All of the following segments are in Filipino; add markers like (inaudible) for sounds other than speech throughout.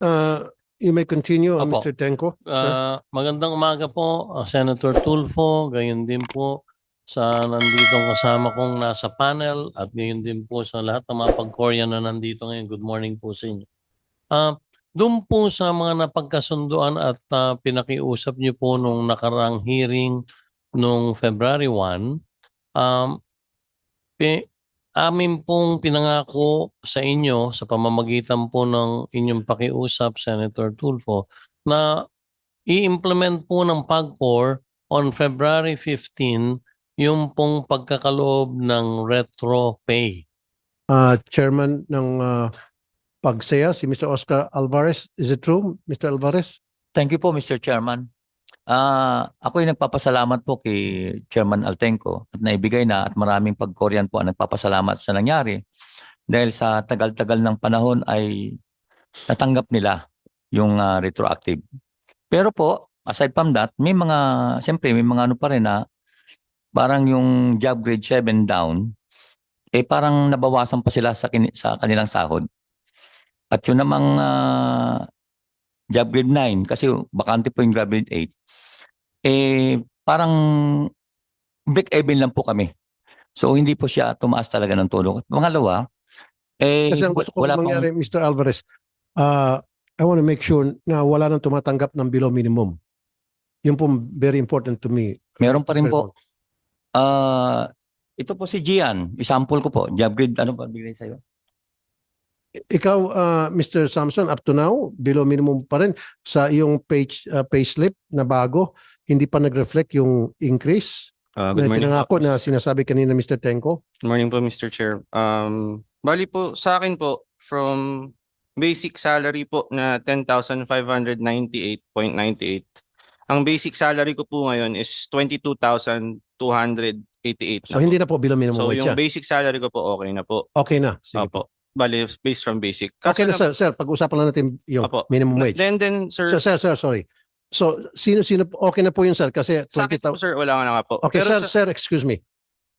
uh, you may continue, uh. Mr. Tenko. sir. Ah, magandang umaga po, ah, Senator Tulfo, gayon din po sa nanditong kasama kong nasa panel at gayon din po sa lahat ng mga pag-Korean na nandito ngayon. Good morning po sa inyo. Ah, doon po sa mga napagkasunduan at ah, pinakiusap niyo po nung nakarang hearing nung February 1, um, pi- amin pong pinangako sa inyo sa pamamagitan po ng inyong pakiusap, Senator Tulfo, na i-implement po ng PAGCOR on February 15 yung pong pagkakaloob ng retro pay. Uh, Chairman ng uh, Pagsaya, si Mr. Oscar Alvarez. Is it true, Mr. Alvarez? Thank you po, Mr. Chairman. Ah, ako ay nagpapasalamat po kay Chairman Altenco at naibigay na at maraming pag-Korean po ang nagpapasalamat sa nangyari dahil sa tagal-tagal ng panahon ay natanggap nila yung ah, retroactive. Pero po, aside from that, may mga, siyempre may mga ano pa rin na parang yung job grade 7 down, eh parang nabawasan pa sila sa, kini- sa kanilang sahod. At yun namang ah, job grade 9 kasi bakante po yung job grade 8 eh parang break even lang po kami. So hindi po siya tumaas talaga ng tulong. At pangalawa, eh Kasi ang gusto ko wala mangyari, pang Mr. Alvarez, uh, I want to make sure na wala nang tumatanggap ng below minimum. Yun po very important to me. meron pa rin po. Ah, ito po si Gian, example ko po, job grade ano ba bigay sa iyo? Ikaw, uh, Mr. Samson, up to now, below minimum pa rin sa iyong page, uh, payslip na bago, hindi pa nag-reflect yung increase Uh, na good morning. pinangako po. na sinasabi kanina Mr. Tenko. Good morning po, Mr. Chair. Um, bali po, sa akin po, from basic salary po na 10,598.98, ang basic salary ko po ngayon is 22,288 So hindi na po below minimum So wage yung yan. basic salary ko po okay na po. Okay na. Sige po. Bali, based from basic. Okay na Kaso sir, sir, pag-usapan lang natin yung Opo. minimum na- wage. Then, then, sir, Sir, sir, sir, sorry. So, sino-sino, okay na po yun, sir, kasi sa akin 20,000. po, sir, wala nga na nga po. Okay, Pero sir, sa- sir, excuse me.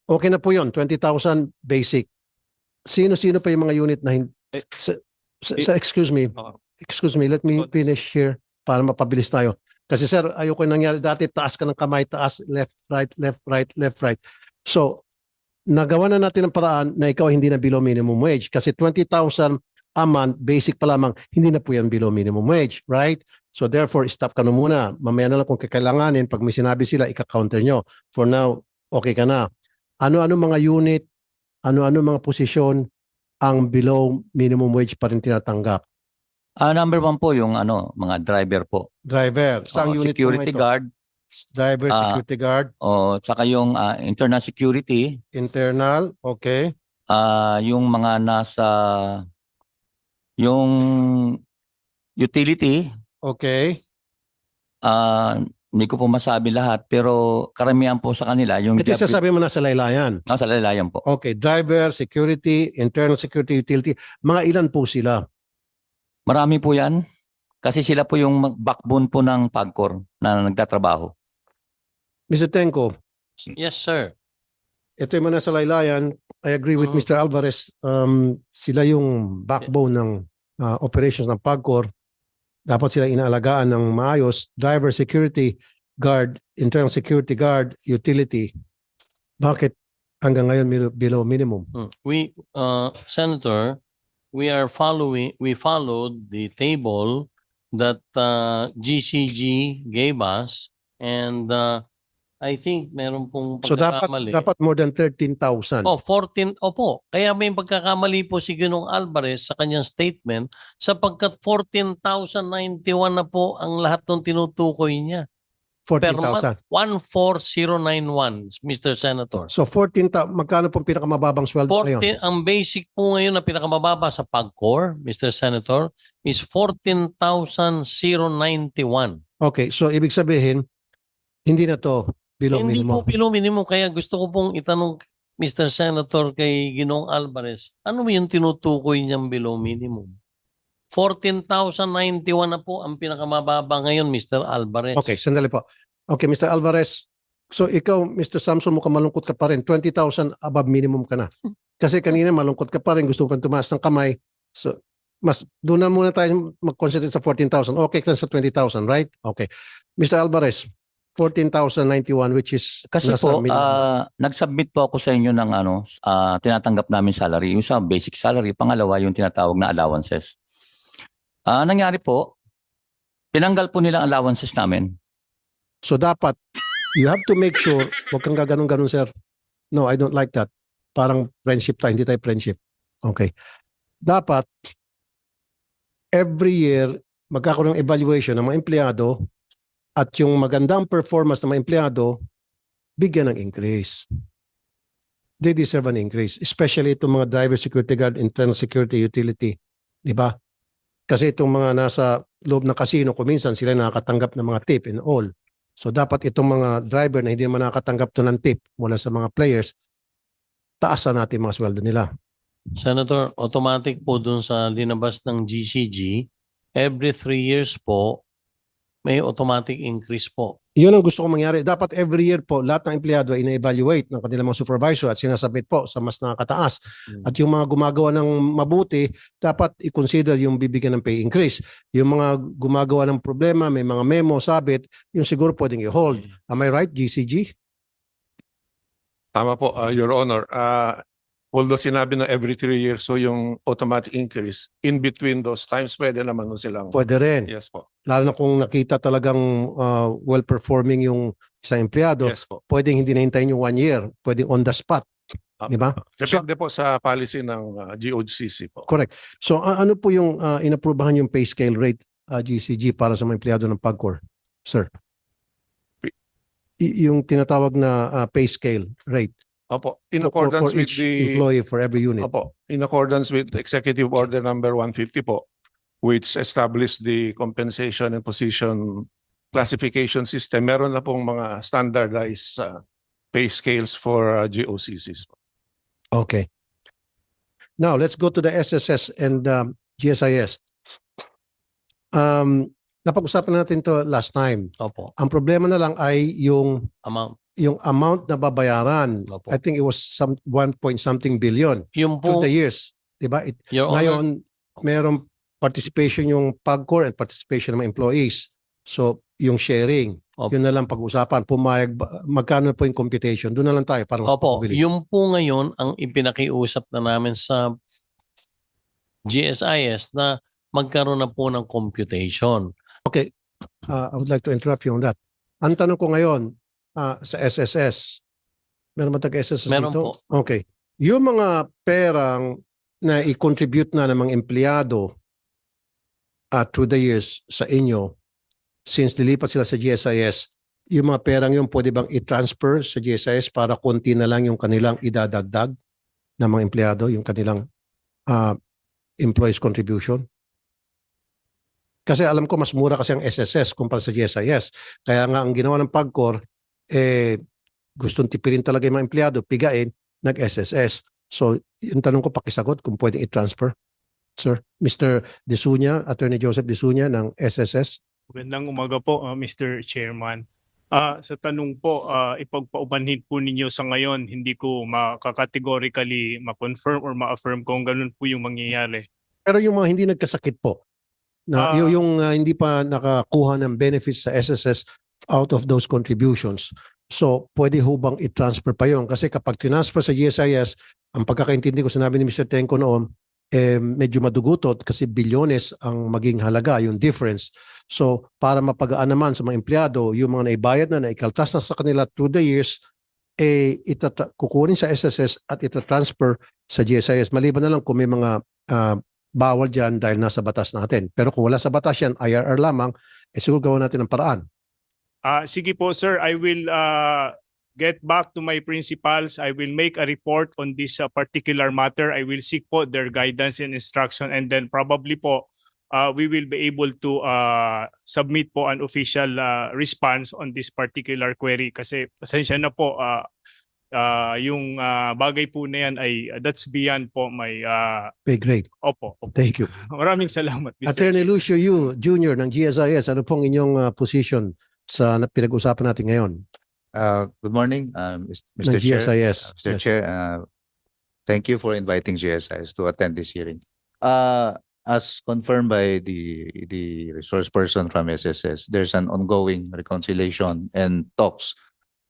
Okay na po yun, 20,000 basic. Sino-sino pa yung mga unit na hindi? Eh, Sir, sir, eh, sir, excuse me. Oo. Excuse me, let me Good. finish here para mapabilis tayo. Kasi sir, ayoko yung nangyari dati, taas ka ng kamay, taas, left, right, left, right, left, right. So, nagawa na natin ang paraan na ikaw hindi na below minimum wage kasi 20,000 a month, basic pa lamang, hindi na po yan below minimum wage, right? So therefore, stop ka na muna. Mamaya na lang kung kakailanganin, pag may sinabi sila, ika-counter nyo. For now, okay ka na. Ano-ano mga unit, ano-ano mga posisyon ang below minimum wage pa rin tinatanggap? Ah, number one po yung ano, mga driver po. Driver, saan Oo, unit security guard Driver, Ah. security guard, o saka yung ah, internal security, internal, okay. ah yung mga nasa yung utility, Okay. ah hindi ko po masabi lahat pero karamihan po sa kanila yung Ito yung job- sasabi mo na sa laylayan. Ah, sa lalayan po. Okay, driver, security, internal security, utility. Mga ilan po sila? Marami po 'yan kasi sila po yung mag- backbone po ng Pagcor na nagtatrabaho. Mr. Tenko, Yes, sir. ito yung mga nasa laylayan. I agree with Mhm. Mr. Alvarez. Um, sila yung backbone ng uh, operations ng PAGCOR. Dapat sila inaalagaan ng maayos. Driver, security guard, internal security guard, utility. Bakit hanggang ngayon mil- below minimum? Mm. We, uh, Senator, we are following, we followed the table that uh, GCG gave us and uh, I think meron pong So dapat pagkakamali. dapat more than 13,000. Oh, 14, opo. Kaya may pagkakamali po si Ginong Alvarez sa kanyang statement sapagkat 14,091 na po ang lahat ng tinutukoy niya. Per 14,000. month, 14091, Mr. Senator. So 14,000, magkano pong pinakamababang sweldo ngayon? 14, ang basic po ngayon na pinakamababa sa PAGCOR, Mr. Senator, is 14,091. Okay, so ibig sabihin, hindi na to below Hindi minimum. po below minimum. Kaya gusto ko pong itanong, Mr. Senator, kay Ginong Alvarez, ano yung tinutukoy niyang below minimum? 14,091 na po ang pinakamababa ngayon, Mr. Alvarez. Okay, sandali po. Okay, Mr. Alvarez. So ikaw, Mr. Samson, mukhang malungkot ka pa rin. 20,000 above minimum ka na. Kasi kanina malungkot ka pa rin. Gusto mo pa tumaas ng kamay. So mas doon na muna tayo mag-concentrate sa 14,000. Okay ka sa 20,000, right? Okay. Mr. Alvarez, 14,091 which is Kasi nasa po, minimum. ah, nag-submit po ako sa inyo ng ano, ah, tinatanggap namin salary. Yung sa basic salary, pangalawa yung tinatawag na allowances. Ah, nangyari po, tinanggal po nila ang allowances namin. So dapat, you have to make sure, huwag kang gaganon-ganon, sir. No, I don't like that. Parang friendship tayo, hindi tayo friendship. Okay. Dapat, every year, magkakaroon ng evaluation ng mga empleyado at yung magandang performance ng mga empleyado, bigyan ng increase. They deserve an increase. Especially itong mga driver security guard, internal security, utility. Di ba? Kasi itong mga nasa loob ng casino, kuminsan sila nakakatanggap ng mga tip and all. So dapat itong mga driver na hindi naman nakakatanggap to ng tip mula sa mga players, taasan natin mga sweldo nila. Senator, automatic po dun sa linabas ng GCG, every three years po, may automatic increase po. Yun ang gusto ko mangyari. Dapat every year po, lahat ng empleyado ay ina-evaluate ng kanilang mga supervisor at sinasabit po sa mas nakakataas. At yung mga gumagawa ng mabuti, dapat i-consider yung bibigyan ng pay increase. Yung mga gumagawa ng problema, may mga memo, sabit, yung siguro pwedeng i-hold. Am I right, GCG? Tama po, uh, Your Honor. Uh, although sinabi na every three years, so yung automatic increase, in between those times, pwede naman nun silang. Pwede rin. Yes po. Lalo na kung nakita talagang uh, well-performing yung isang empleyado, Yes po. pwedeng hindi nahintayin yung one year, pwedeng on the spot. Ah, Di ba? Depende po sa policy ng uh, GOCC po. Correct. So a- ano po yung uh, inaprubahan yung pay scale rate uh, GCG para sa mga empleyado ng PAGCOR? Sir. Y- yung tinatawag na uh, pay scale rate Opo, in for- accordance for with each the, employee for every unit. opo, in accordance with Executive Order Number 150 po, which established the compensation and position classification system, meron na pong mga standardized uh, pay scales for uh, GOCCs. po. Okay. Now, let's go to the SSS and um, GSIS. Um, napag-usapan natin to last time. Opo, Ang problema na lang ay yung amount. Yung amount na babayaran. Opo. I think it was some 1 point something billion Yung through po, the years. Diba? It, Your Honor, ngayon, merong participation yung PAGCOR and participation ng mga employees. So, yung sharing, Opo. yun na lang pag-usapan. Pumayag, ba- magkano po yung computation? Doon na lang tayo para mas Opo, mapabilis. yung po ngayon ang ipinakiusap na namin sa GSIS na magkaroon na po ng computation. Uh, I would like to interrupt you on that. Ang tanong ko ngayon, ah, sa SSS, meron ba taga-SSS Meron dito? Okay. Yung mga perang na i-contribute na ng mga empleyado uh, through the years sa inyo, since dilipat sila sa GSIS, yung mga perang yun pwede bang i-transfer sa GSIS para konti na lang yung kanilang idadagdag ng mga empleyado, yung kanilang ah, employees contribution? Kasi alam ko mas mura kasi ang SSS kumpara sa GSIS. Kaya nga ang ginawa ng PAGCOR, eh, gustong tipirin talaga yung mga empleyado, pigain, nag-SSS. So, yung tanong ko pakisagot kung pwede i-transfer. Sir, Mr. Desunya, Attorney Joseph Desunya ng SSS. Magandang umaga po, uh, Mr. Chairman. Ah, sa tanong po, ah, ipagpaumanhin po ninyo sa ngayon, hindi ko makakategorically ma-confirm or ma-affirm kung ganun po yung mangyayari. Pero yung mga hindi nagkasakit po, na Ah. yung, ah, hindi pa nakakuha ng benefits sa SSS out of those contributions. So, pwede ho bang i-transfer pa yon? Kasi kapag transfer sa GSIS, ang pagkakaintindi ko sinabi ni Mr. Tenko noon, eh, medyo madugutot kasi bilyones ang maging halaga, yung difference. So, para mapagaan naman sa mga empleyado, yung mga naibayad na, naikaltas na sa kanila through the years, eh, itata- kukunin sa SSS at ita-transfer sa GSIS. Maliban na lang kung may mga ah, bawal dyan dahil nasa batas natin. Pero kung wala sa batas yan, IRR lamang, eh siguro gawa natin ng paraan. Ah, sige po, sir, I will ah, get back to my principals. I will make a report on this ah, particular matter. I will seek po their guidance and instruction and then probably po ah, we will be able to ah, submit po an official ah, response on this particular query kasi pasensya na po ah, ah, yung ah, bagay po na yan ay ah, that's beyond po my ah, Okay, great. opo, opo. Thank you. (laughs) Maraming salamat. Mr. Attorney. Lucio Yu, Jr. ng GSIS, ano pong inyong ah, position sa na- pinag-usapan natin ngayon Uh, good morning, uh, Mis- ng Mr. Chair. GSIS? Uh, Mr. Yes. Chair, uh, thank you for inviting GSIS to attend this hearing. Uh, as confirmed by the the resource person from SSS, there's an ongoing reconciliation and talks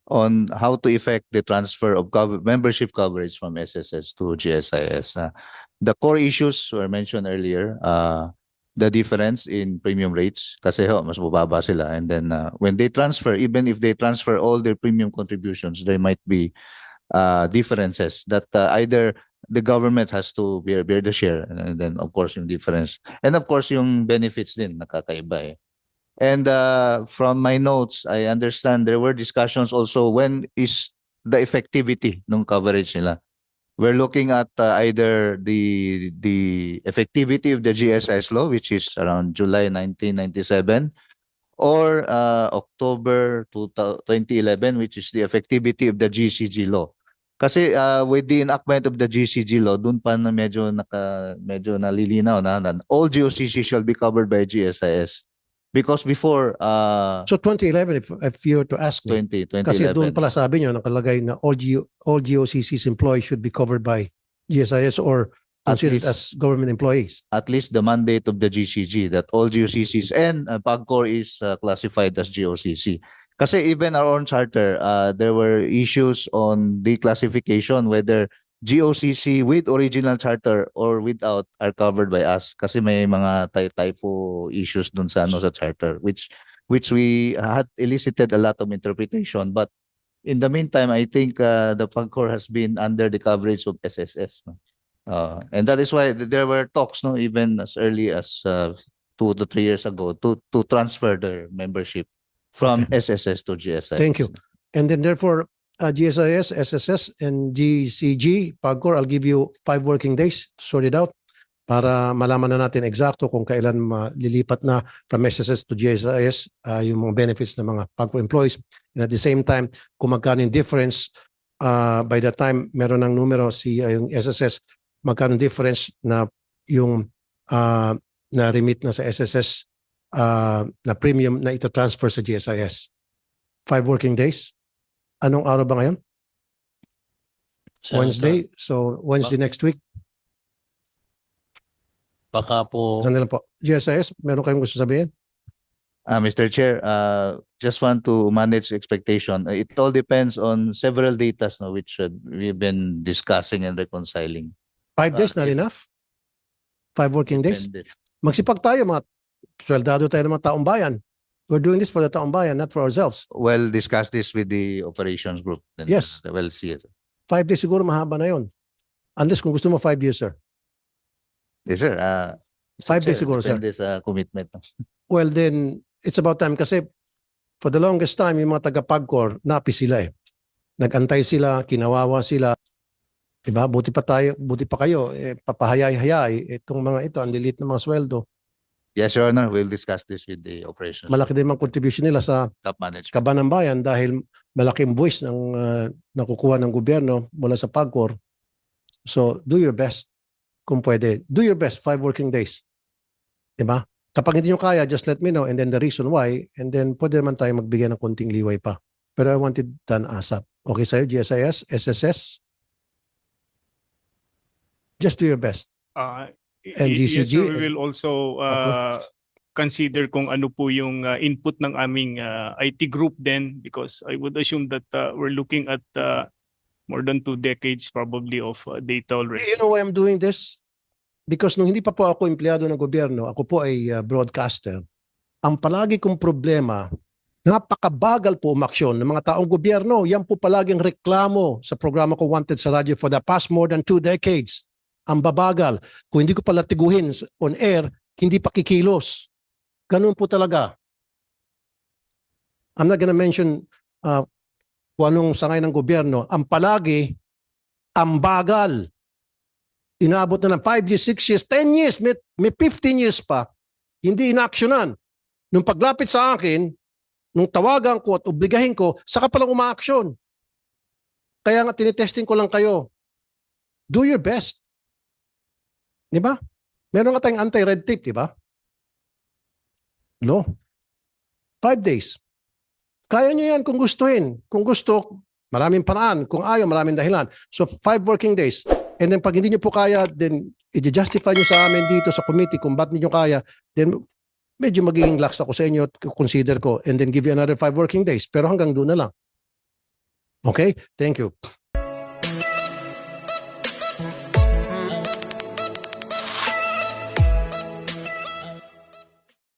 on how to effect the transfer of cover, membership coverage from SSS to GSIS. Uh, the core issues were mentioned earlier. Uh, the difference in premium rates? Kasi ho, mas mababa sila. And then uh, when they transfer even if they transfer all their premium contributions there might be uh, differences that uh, either the government has to bear, bear the share and then of course yung difference. And of course yung benefits din nakakaiba eh. and uh, from my notes I understand there were discussions also when is the effectivity ng coverage nila we're looking at uh, either the the effectivity of the GSS law, which is around July 1997, or uh, October 2000 2011, which is the effectivity of the GCG law. Kasi uh, with the enactment of the GCG law, dun pa na medyo naka medyo nalilinaw na, na all GOCC shall be covered by GSIS. Because before uh, So 2011, if, if you were to ask me, 20, 2011, kasi doon pala sabi nyo, nakalagay na all, G, all GOCC's employees should be covered by GSIS or At considered least- as government employees. at least the mandate of the GCG that all GOCCs and uh, PAGCOR is uh, classified as GOCC. Kasi even our own charter, uh, there were issues on declassification whether GOCC with original charter or without are covered by us. Kasi may mga ty- typo issues dun sa ano sa charter which which we had elicited a lot of interpretation but in the meantime I think uh, the PAGCOR has been under the coverage of SSS. No? Uh, and that is why there were talks, no, even as early as uh, two to three years ago, to to transfer their membership from SSS to GSI. Thank you. And then therefore, uh, GSIS, SSS, and GCG, PAGCOR, I'll give you five working days to sort it out para malaman na natin eksakto kung kailan malilipat na from SSS to GSIS uh, yung mga benefits ng mga PAGCOR employees. And at the same time, kung magkano yung difference uh, by the time meron ng numero si uh, yung SSS, magkano difference na yung uh, na remit na sa SSS uh, na premium na ito transfer sa GSIS. Five working days. Anong araw ba ngayon? Senator, Wednesday. So Wednesday next week. Baka po, Sandali lang po. GSIS, meron kayong gusto sabihin? Uh, Mr. Chair, uh, just want to manage expectation. Uh, It all depends on several data no, which uh, we've been discussing and reconciling. Five days, Ah, not yes. enough? Five working days? And Magsipag tayo mga sweldado tayo ng mga taong bayan. We're doing this for the taong bayan, not for ourselves. Well, discuss this with the operations group. then, Yes. We'll see it. Five days siguro mahaba na yon. Unless kung gusto mo five years, sir. Yes, sir. Uh. Five days siguro, sir. depende sa commitment. (laughs) Well then, it's about time kasi for the longest time, yung mga taga-PAGCOR, napi sila eh. Nagantay sila, kinawawa sila. Diba? Buti pa tayo, buti pa kayo, eh, papahayay-hayay. Itong mga ito, ang lilit ng mga sweldo. Yes, Your Honor, we'll discuss this with the operations. Malaki din mga contribution nila sa Top management. kaba ng bayan dahil malaking buwis ng uh, nakukuha ng gobyerno mula sa PAGCOR. So, do your best kung pwede. Do your best, five working days. Diba? Kapag hindi nyo kaya, just let me know and then the reason why and then pwede naman tayo magbigay ng konting liway pa. Pero I wanted done ASAP. Okay sa'yo, GSIS, SSS? Just do your best. Uh, And y- yes, sir, we will also uh, consider kung ano po yung uh, input ng aming uh, IT group then because I would assume that uh, we're looking at uh, more than two decades probably of uh, data already. You know why I'm doing this? Because nung hindi pa po ako empleyado ng gobyerno, ako po ay uh, broadcaster. Ang palagi kong problema, napakabagal po umaksyon ng mga taong gobyerno. Yan po palaging reklamo sa programa ko Wanted sa radyo for the past more than two decades. Ang babagal. Kung hindi ko pala tiguhin on air, hindi pa kikilos. Ganun po talaga. I'm not gonna mention uh, kung anong sangay ng gobyerno. Ang palagi, ang bagal inaabot na ng 5 years, 6 years, 10 years, may, may 15 years pa, hindi inaksyonan. Nung paglapit sa akin, nung tawagan ko at obligahin ko, saka palang umaaksyon. Kaya nga tinitesting ko lang kayo. Do your best. Di ba? Meron nga tayong anti-red tape, di ba? No. Five days. Kaya nyo yan kung gustuhin. Kung gusto, maraming paraan. Kung ayaw, maraming dahilan. So five working days. And then pag hindi nyo po kaya, then i-justify nyo sa amin dito sa committee kung ba't ninyo kaya, then medyo magiging lax ako sa inyo at consider ko and then give you another five working days. Pero hanggang doon na lang. Okay? Thank you.